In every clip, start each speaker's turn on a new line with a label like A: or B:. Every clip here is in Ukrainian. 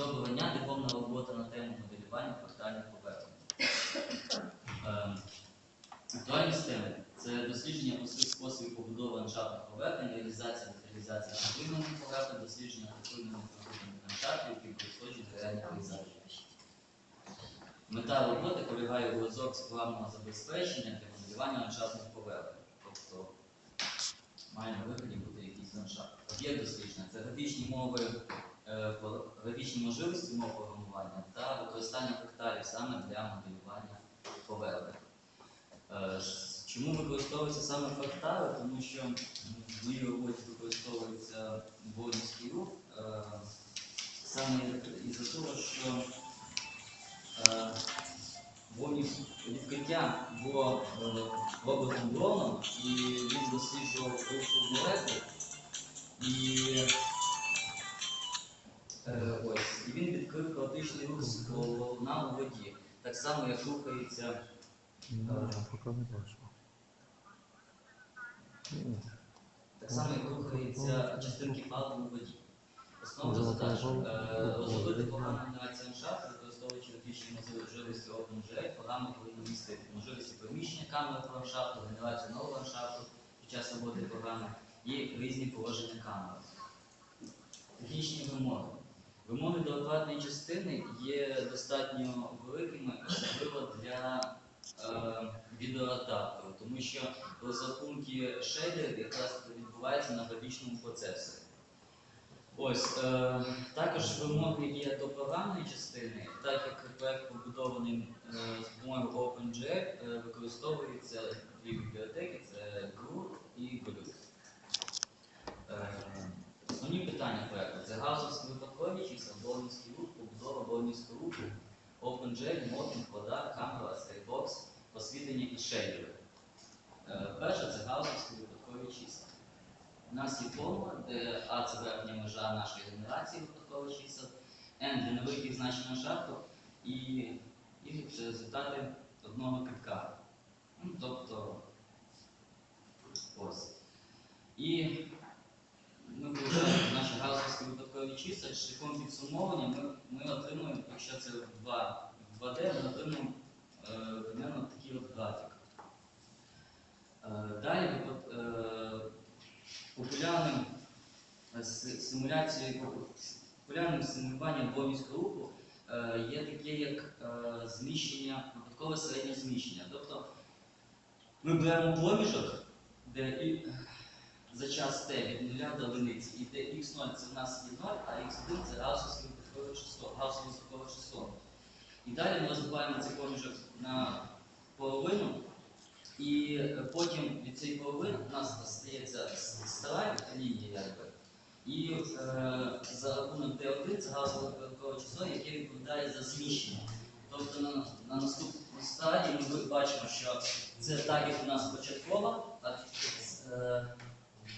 A: Дня, дипломна робота на тему моделювання квартальних поверхень. Ем, Актуальність теми це дослідження простих способів побудови ландшафтних поверхень, реалізація деталізації виконаних поверхень, дослідження природних ландшафтів і проходження реальних пейзажів. Мета роботи полягає у розробці програмного забезпечення для моделювання ландшафтних поверхень. Тобто має на вигляді бути якийсь ландшафт. Об'єкт дослідження це графічні мови, графічні можливості мов програмування та використання фракталів саме для моделювання поверхень. Е, Чому використовуються саме фрактали? Тому що в моїй роботі використовується Борнівський рух е, саме із-за того, що е, відкриття було е, роботом дроном, і він досліджував руху молекул. Е, ось, і він відкрив хаотичний рух з волна у воді. Так само, як рухається
B: Ну, бачу.
A: Так само, як рухаються частинки палу у воді. Основна задача е, розробити програму генерації ландшафту, використовуючи графічні можливості OpenGL, програма повинна містити можливості переміщення камери по ландшафту, генерацію нового ландшафту під час роботи програми і різні положення камери. Технічні вимоги. Вимоги до апаратної частини є достатньо великими, особливо для е, відеоадаптеру, тому що розрахунки шейдерів якраз відбуваються на графічному процесорі. Ось е, також вимоги є до програмної частини, так як проект побудований е, з допомогою OpenGL, е, використовуються дві бібліотеки: це GRU і GRU. Е, Основні питання проекту це гаусовські випадкові числа, Болонський рух, побудова Болонського руху, OpenGL, модинг, вода, камера, скайбокс, освітлення і шейдери. Е, Перше це гаусовські випадкові числа. У нас є формула, де А це верхня межа нашої генерації випадкових чисел, N для невеликих значень ландшафту і Y це результати одного китка. Ну, тобто ось. І ми вивчаємо наші гаусовські випадкові числа, шляхом підсумовування ми, ми отримуємо, якщо це в 2, 2D, ми отримуємо е, примерно такий от графік. Е, далі е, популярним е, симуляцією, популярним симулюванням бонівського руху е, є таке як е, зміщення, випадкове середнє зміщення. Тобто ми беремо проміжок, де і, за час t від 0 до одиниці, і де x0 це в нас є 0, а x1 це гаусовське випадкове число, гаусове число. І далі ми розбиваємо цей проміжок на половину, і е, потім від цієї половини у нас остається стара лінія. І е, за рахунок Т1 це гаусове випадкове число, яке відповідає за зміщення. Тобто на, на наступній стадії ми бачимо, що це так, як у нас початкова, так, е,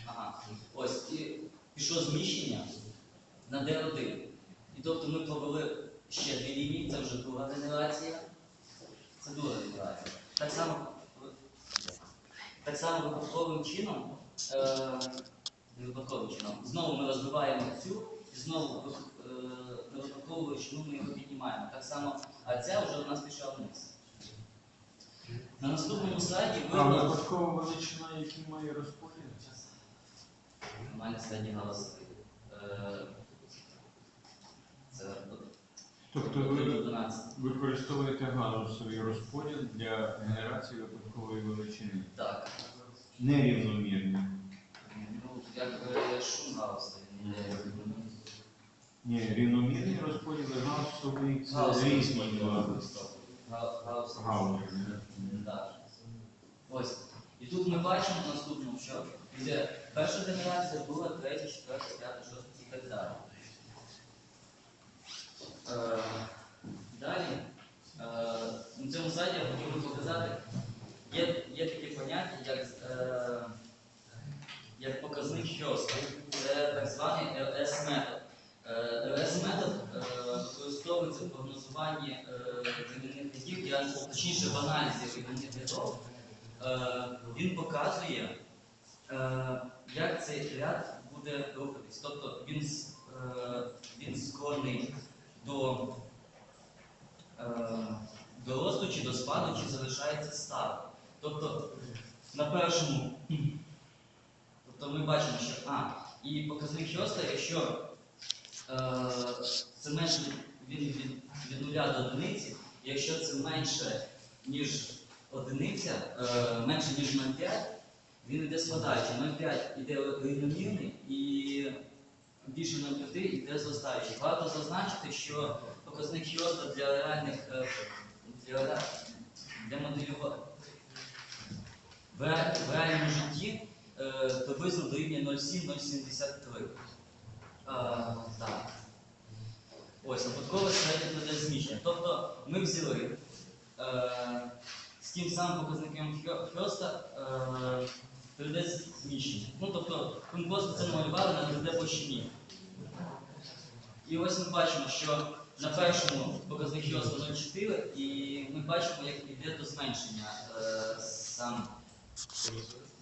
A: ага, ось, і пішло зміщення на D1. І тобто ми провели ще дві лінії, це вже друга генерація. Це друга генерація. Так само, так само випадковим чином, е, не випадковим чином, знову ми розбиваємо цю, і знову е, не випадкову величину ми його піднімаємо. Так само, а ця вже у нас пішла вниз. На наступному слайді
C: А
A: видно
C: випадкова величина, який має розподіл?
A: Нормальні середні голоси. Е, Це
C: Тобто ви
A: 12.
C: використовуєте гаусовий розподіл для генерації випадкової величини.
A: Так.
C: Нерівномірні.
A: Ну, якби шум гаусу.
C: Ні, рівномірні розподіли гаусовий це
A: Гаусовий
C: різні
A: розподіл.
C: два.
A: Так. Ось. І тут ми бачимо наступному, що йде перша генерація, друга, третя, четверта, п'ята, шоста і так далі. Е, далі. Е, на цьому слайді я хотів би показати, є, є таке поняття, як, е, як показник хьоста. Це так званий. LS-метод е, використовується в прогнозуванні рядів, я, точніше в аналізі рядів. Е, він показує, як цей ряд буде рухатись. Тобто він, е, він складний до, е, до росту чи до спаду, чи залишається сталим. Тобто на першому, тобто ми бачимо, що а, і показник Хьоста, якщо е, це менше від, від, від нуля до одиниці, якщо це менше, ніж одиниця, е, менше ніж 0,5, він йде складаючи. 0,5 йде рівномірний і більше 0,5 йде зростаючий. Варто зазначити, що показник Хьоста для реальних е, для, для моделювання в, в реальному житті е, приблизно дорівнює 0,7-0,73. Е, так. Ось, випадкове середнє буде зміщення. Тобто ми взяли е, тим самим показником Хьоста е, 3D зміщення. Ну, тобто, просто це намалювали на 3D площині. І ось ми бачимо, що на першому показник Хьоста 0,4, і ми бачимо, як йде до зменшення е, сам,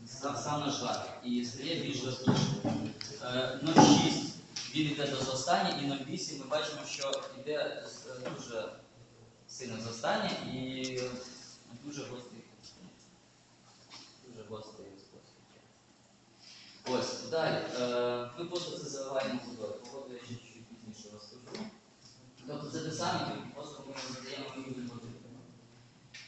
A: сам, сам наш лак, і стає більш жорсткішим. Е, 0,6 він йде до зростання, і 0,8 ми бачимо, що йде е, дуже сильне зростання і дуже гострий. Дуже гострий спосіб. Ось, далі. Е, ми просто це заливаємо водою. Погоду я ще чуть пізніше розкажу. Тобто це те саме, просто ми задаємо рівень води.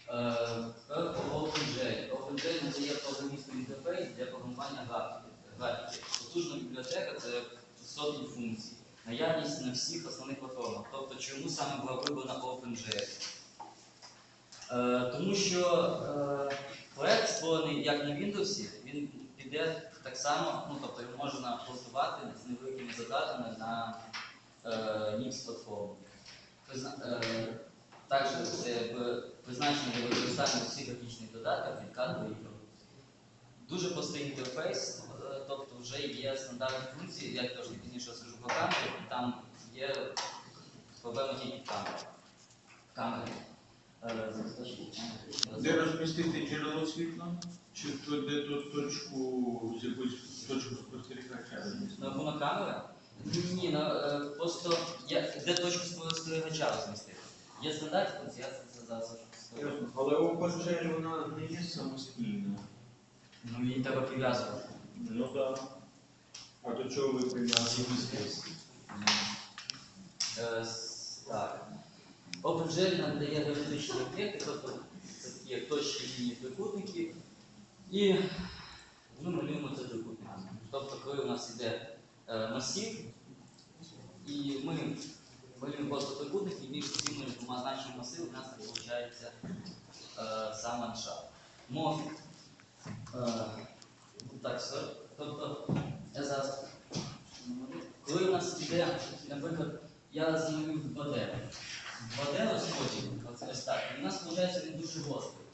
A: Е, про OpenGL. OpenGL надає програмісту інтерфейс для програмування графіки. Потужна бібліотека це сотні функцій. Наявність на всіх основних платформах. Тобто, чому саме була вибрана OpenGL? Е, тому що е, проект створений як на Windows, він піде так само, ну тобто його можна готувати з невеликими задатками на е, Linux платформу. Також це призначено для використання усіх графічних додатків від кадру ігор. Дуже простий інтерфейс, тобто вже є стандартні функції, я трошки пізніше розкажу про камеру, і там є проблема тільки камери.
C: Де розмістити джерело світла? Чи то де ту точку з якоюсь точку спостерігача
A: На рахунок камери? Ні, на, е, просто я, де точку спостерігача розмістити. Є стандартні функції, я це зараз скажу.
C: Ясно. Але OpenGL вона не є самостійна.
A: Ну, її треба прив'язувати.
C: Ну так. А до чого ви прив'язуєте?
A: Е, с- Так. OpenGL нам дає геометричні об'єкти, тобто це такі як точки лінії трикутників. І ми малюємо це трикутниками. Тобто, коли у нас йде е, масив, і ми малюємо просто трикутник, і між цими двома значеннями масиву у нас виходить е, сам ландшафт. Мофік. Е, так. Тобто, я зараз. Коли у нас іде, наприклад, я 2D. 2D розході, ось, ось так. І нас виходить він дуже гострий.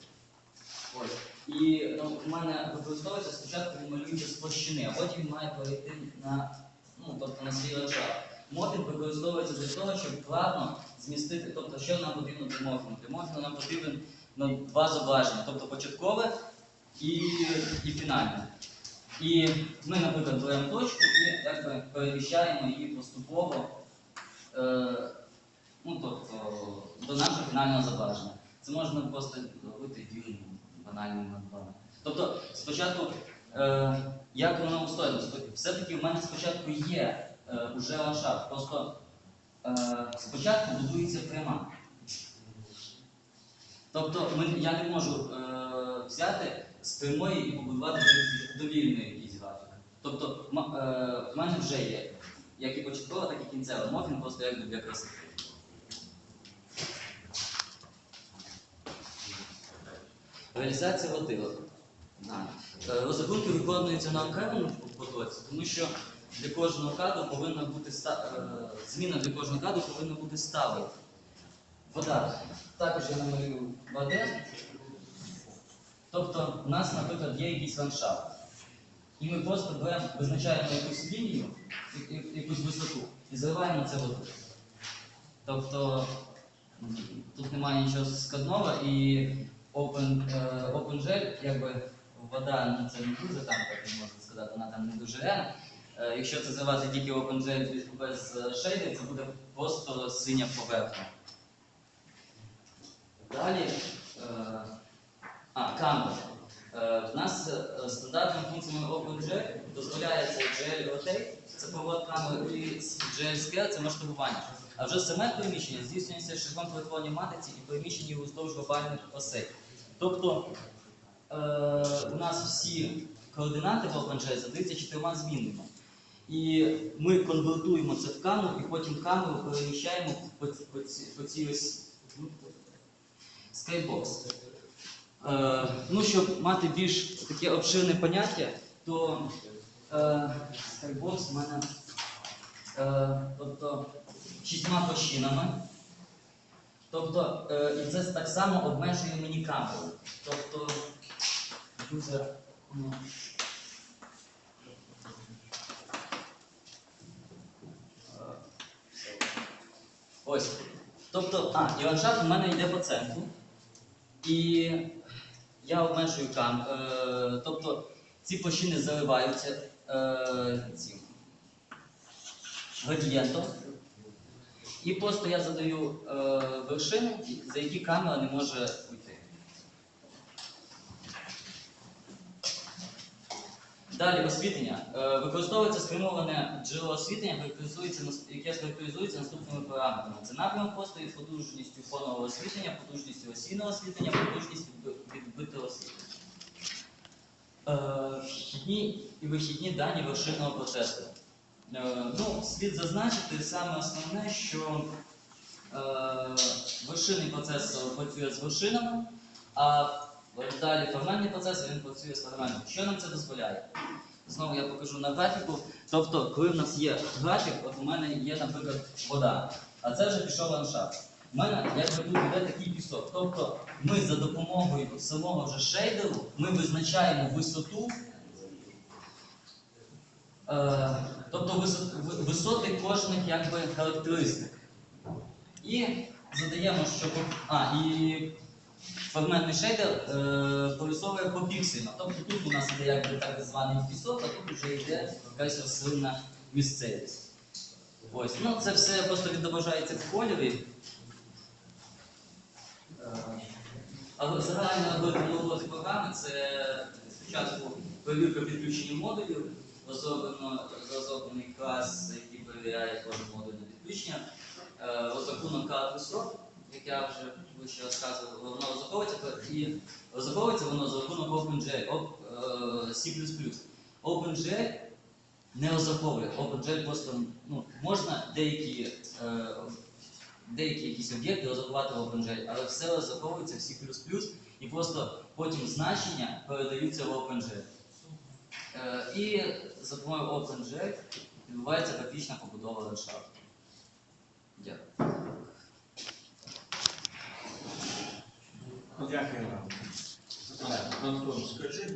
A: Ось. І ну, у мене використовується спочатку він малюється з площини, а потім має перейти на, ну, тобто на свій ландшафт. Мофін використовується для того, щоб плавно змістити, тобто що нам потрібно для мофіну? Нам потрібен ну, два зображення, тобто початкове і, і фінальне. І ми, наприклад, беремо точку і якби переміщаємо її поступово е, ну, тобто, до нашого фінального зображення. Це можна просто робити вільним, банальним надбаним. Тобто, спочатку, е, як воно? Спо- Все-таки в мене спочатку є е, уже ландшафт. Просто е, спочатку будується пряма. Тобто ми, я не можу е, взяти з прямої і побудувати до- довільний якийсь графік. Тобто е, в мене вже є як і початкова, так і кінцева. Мофін просто якби для красоти. Реалізація мотива. Е, Розрахунки виконуються на окремому потоці, тому що для кожного кадру повинна бути е, зміна для кожного кадру повинна бути сталою. Вода. Також я намалюю воде. Тобто у нас, наприклад, є якийсь ландшафт. І ми просто беремо, визначаємо якусь лінію, якусь висоту і заливаємо це водою. Тобто тут немає нічого складного і Open, е, OpenGL, якби вода, це не дуже там, так можна сказати, вона там не дуже реальна. Е, Якщо це завати тільки OpenGL без- е, шейдів, це буде просто синя поверхня. Далі. е, А, камера. В нас стандартними функціями OpenGL дозволяється GL Rotate, це поворот камери, і GL Scale це масштабування. А вже саме переміщення здійснюється шляхом перетворення матриці і переміщення її уздовж глобальних осей. Тобто е, у нас всі координати в OpenGL задаються чотирма змінними. І ми конвертуємо це в камеру, і потім камеру переміщаємо по, по, по цій ось Skybox. Е, ну, щоб мати більш таке обширне поняття, то е, Skybox в мене е, тобто, шістьма площинами. Тобто, е, і це так само обмежує мені камеру. Тобто, юзер, ну, Ось. Тобто, а, і ландшафт у мене йде по центру. І я обмежую кам. Е, тобто ці площини заливаються е, цим градієнтом. І просто я задаю е, вершини, за які камера не може уйти. Далі освітлення. Е, використовується спрямоване джерело освітлення, яке характеризується наступними параметрами. Це напрямок посту із потужністю фонового освітлення, потужністю осійного освітлення, потужністю відбитого освітлення. Е, вхідні і вихідні дані вершинного процесу. Е, ну, слід зазначити саме основне, що е, вершинний процесор працює з вершинами, а далі формальний процесор він працює з фрагментами. Що нам це дозволяє? Знову я покажу на графіку. Тобто, коли в нас є графік, от у мене є, наприклад, вода, а це вже пішов ландшафт. У мене якби тут йде такий пісок. Тобто ми за допомогою самого вже шейдеру ми визначаємо висоту, тобто висоти кожних якби, характеристик. І задаємо, що а, і фрагментний шейдер е, порисовує попіксельно. Тобто тут у нас іде якби так званий пісок, а тут вже йде якась рослинна місцевість. Ось, ну це все просто відображається в кольорі. Е, Але алгоритм роботи програми це спочатку перевірка підключення модулів, розроблений клас, який перевіряє кожен модуль підключення, е, розрахунок адресу, як я вже вище розказував, воно розраховується і розраховується воно за рахунок OpenGL, е, C++. OpenGL не розраховує. OpenGL просто ну, можна деякі, е, деякі якісь об'єкти розрахувати в OpenGL, але все розраховується в C++ і просто потім значення передаються в OpenGL. Е, і за допомогою OpenJack відбувається графічна побудова ландшафту. Дякую.
C: Дякую вам. Антон, скажи,